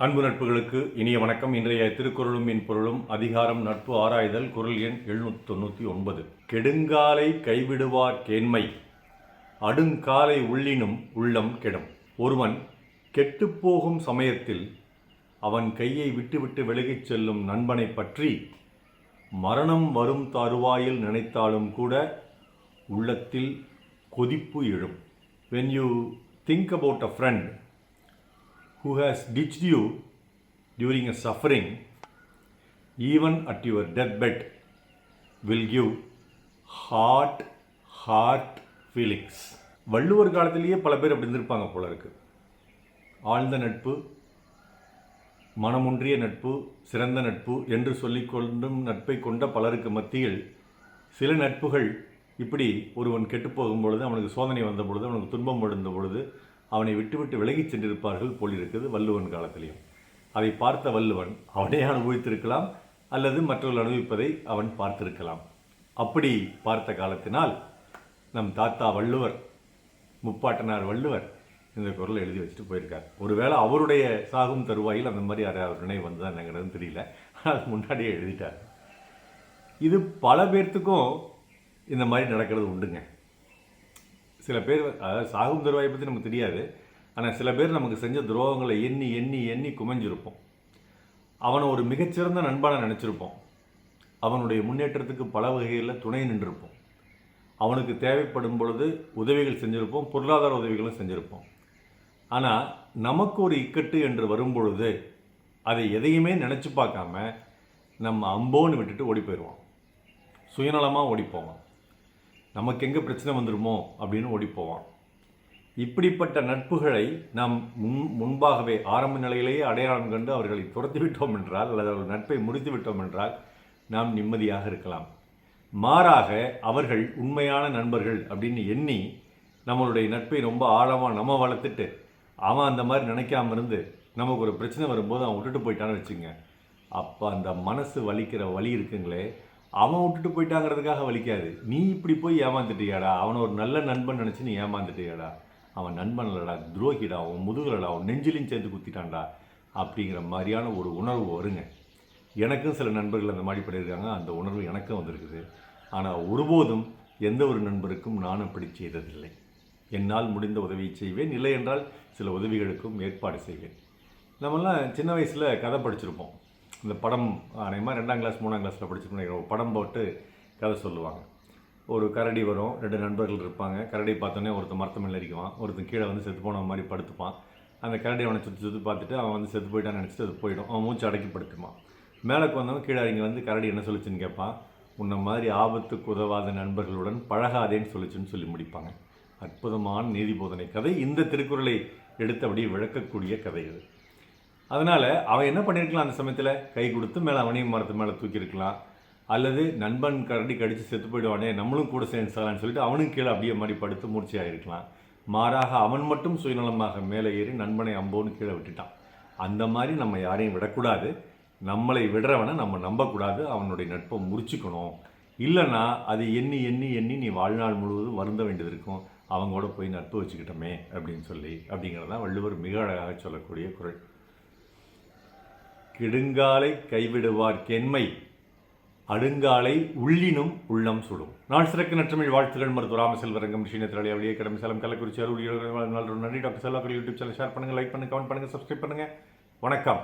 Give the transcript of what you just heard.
அன்பு நட்புகளுக்கு இனிய வணக்கம். இன்றைய திருக்குறளும் என் பொருளும் அதிகாரம் நட்பு ஆராய்தல் குரல் எண் எழுநூற்றி தொண்ணூற்றி ஒன்பது. கெடுங்காலை கைவிடுவார் கேண்மை அடுங்காலை உள்ளினும் உள்ளம் கெடும். ஒருவன் கெட்டுப்போகும் சமயத்தில் அவன் கையை விட்டுவிட்டு விலகிச் செல்லும் நண்பனை பற்றி மரணம் வரும் தருவாயில் நினைத்தாலும் கூட உள்ளத்தில் கொதிப்பு எழும். When you think about a friend who has ditched you during a suffering, even at your deathbed, will give heart, heart feelings. Valluvar காலத்திலேயே பல பேர் அப்படி இருந்திருப்பாங்க போல இருக்கு ஆழ்ந்த நட்பு மனமுன்றிய நட்பு சிறந்த நட்பு என்று சொல்லிக்கொண்டும் நட்பை கொண்ட பலருக்கு மத்தியில் சில நட்புகள் இப்படி ஒருவன் கெட்டுப்போகும் பொழுது அவனுக்கு சோதனை வந்த பொழுது அவனுக்கு துன்பம் விழுந்த பொழுது அவனை விட்டுவிட்டு விலகிச் சென்றிருப்பார்கள் போலிருக்கிறது வள்ளுவன் காலத்திலையும். அதை பார்த்த வள்ளுவன் அவனே அனுபவித்திருக்கலாம் அல்லது மற்றவர்கள் அனுபவிப்பதை அவன் பார்த்திருக்கலாம். அப்படி பார்த்த காலத்தினால் நம் தாத்தா வள்ளுவர் முப்பாட்டனார் வள்ளுவர் இந்த குரலை எழுதி வச்சுட்டு போயிருக்கார். ஒருவேளை அவருடைய சாகும் தருவாயில் அந்த மாதிரி யாராவது நினைவு வந்ததா என்னங்கிறது தெரியல. ஆனால் அது முன்னாடியே எழுதிட்டார். இது பல பேர்த்துக்கும் இந்த மாதிரி நடக்கிறது உண்டுங்க. சில பேர் அதாவது சாகும் தருவாயை பற்றி நமக்கு தெரியாது. ஆனால் சில பேர் நமக்கு செஞ்ச துரோகங்களை எண்ணி எண்ணி எண்ணி குமைஞ்சிருப்போம். அவனை ஒரு மிகச்சிறந்த நண்பனை நினச்சிருப்போம். அவனுடைய முன்னேற்றத்துக்கு பல வகைகளில் துணை நின்றிருப்போம். அவனுக்கு தேவைப்படும் பொழுது உதவிகள் செஞ்சுருப்போம் பொருளாதார உதவிகளும் செஞ்சுருப்போம். ஆனால் நமக்கு ஒரு இக்கட்டு என்று வரும்பொழுது அதை எதையுமே நினச்சி பார்க்காம நம்ம அம்போன்னு விட்டுட்டு ஓடி போயிடுவோம் சுயநலமாக ஓடி போவான். நமக்கு எங்கே பிரச்சனை வந்துருமோ அப்படின்னு ஓடி போவான் இப்படிப்பட்ட நட்புகளை நாம் முன் முன்பாகவே ஆரம்ப நிலையிலேயே அடையாளம் கண்டு அவர்களை துரத்தி விட்டோம் என்றால் அல்லது அவர்கள் நட்பை முறித்து விட்டோம் என்றால் நாம் நிம்மதியாக இருக்கலாம். மாறாக அவர்கள் உண்மையான நண்பர்கள் அப்படின்னு எண்ணி நம்மளுடைய நட்பை ரொம்ப ஆழமாக நம்ம வளர்த்துட்டு அவன் அந்த மாதிரி நினைக்காம இருந்து நமக்கு ஒரு பிரச்சனை வரும்போது அவன் விட்டுட்டு போயிட்டான்னு வச்சுங்க அப்போ அந்த மனசு வலிக்கிற வலி இருக்குங்களே அவன் விட்டுட்டு போயிட்டாங்கிறதுக்காக வலிக்காது. நீ இப்படி போய் ஏமாந்துட்டியாடா? அவனை ஒரு நல்ல நண்பன் நினச்சி நீ ஏமாந்துட்டியாடா? அவன் நண்பன்லடா துரோகிடா அவன் முதுகலடா அவன் நெஞ்சிலையும் சேர்த்து குத்திட்டான்டா அப்படிங்கிற மாதிரியான ஒரு உணர்வு வருங்க. எனக்கும் சில நண்பர்கள் அந்த மாதிரி பண்ணியிருக்காங்க. அந்த உணர்வு எனக்கும் வந்திருக்குது. ஆனால் ஒருபோதும் எந்த ஒரு நண்பருக்கும் நான் அப்படி செய்ததில்லை. என்னால் முடிந்த உதவியை செய்வேன். இல்லை என்றால் சில உதவிகளுக்கும் ஏற்பாடு செய்வேன். நம்மெல்லாம் சின்ன வயசில் கதை படிச்சிருப்போம். இந்த படம் அநேகமாக ரெண்டாம் கிளாஸ் மூணாம் கிளாஸில் படிச்சுட்டு படம் போட்டு கதை சொல்லுவாங்க. ஒரு கரடி வரும் ரெண்டு நண்பர்கள் இருப்பாங்க. கரடி பார்த்தோன்னே ஒருத்தன் மரத்து மேலே அடிக்குவான் ஒருத்தன் கீழே வந்து செத்து போன மாதிரி படுத்துப்பான். அந்த கரடி அவனை சுற்றி சுற்றி பார்த்துட்டு அவன் வந்து செத்து போயிட்டான்னு நினச்சிட்டு அது போயிடும். அவன் மூச்சு அடக்கி படுத்துப்பான் மேலே வந்தவன் கீழே இங்கே வந்து கரடி என்ன சொல்லிச்சுன்னு கேட்பான். உன்னை மாதிரி ஆபத்துக்கு உதவாத நண்பர்களுடன் பழகாதேன்னு சொல்லிச்சுன்னு சொல்லி முடிப்பாங்க. அற்புதமான நீதி போதனை கதை. இந்த திருக்குறளை எடுத்து அப்படியே விளக்கக்கூடிய கதை இது. அதனால் அவன் என்ன பண்ணியிருக்கலாம் அந்த சமயத்தில்? கை கொடுத்து மேலே அவனையும் மரத்து மேலே தூக்கியிருக்கலாம் அல்லது நண்பன் கரடி கடித்து செத்து போயிடுவானே நம்மளும் கூட சேர்ந்து சாலான்னு சொல்லிட்டு அவனும் கீழே அப்படியே மாதிரி படுத்து மூர்ச்சையாயிருக்கலாம் மாறாக அவன் மட்டும் சுயநலமாக மேலே ஏறி நண்பனை அம்போன்னு கீழே விட்டுட்டான். அந்த மாதிரி நம்ம யாரையும் விடக்கூடாது. நம்மளை விடுறவனை நம்ம நம்பக்கூடாது. அவனுடைய நட்பை முறிச்சுக்கணும். இல்லைன்னா அது எண்ணி எண்ணி எண்ணி நீ வாழ்நாள் முழுவதும் வருந்த வேண்டியது இருக்கும். அவங்களோட போய் நட்பு வச்சுக்கிட்டோமே அப்படின்னு சொல்லி அப்படிங்கிறதான் வள்ளுவர் மிக அழகாக சொல்லக்கூடிய குரல். கிடுங்காலை கைவிடுவார் கென்மை. அடுங்காலை உள்ளினும் உள்ளம் சுடும். நாள் சிறக்கு நற்றமிழ் வாழ்த்துகள் மருத்துவ ராமசெல்வரங்கம் ஸ்ரீநத்திரளி அவளியே கடமை சேலம் கள்ளக்குறிச்சி அருள் நன்றி டாக்டர் செல்வாக்கள் யூடியூப் சேனல் ஷேர் பண்ணுங்கள் லைக் பண்ணுங்கள் கமெண்ட் பண்ணுங்கள் சப்ஸ்கிரைப் பண்ணுங்கள் வணக்கம்.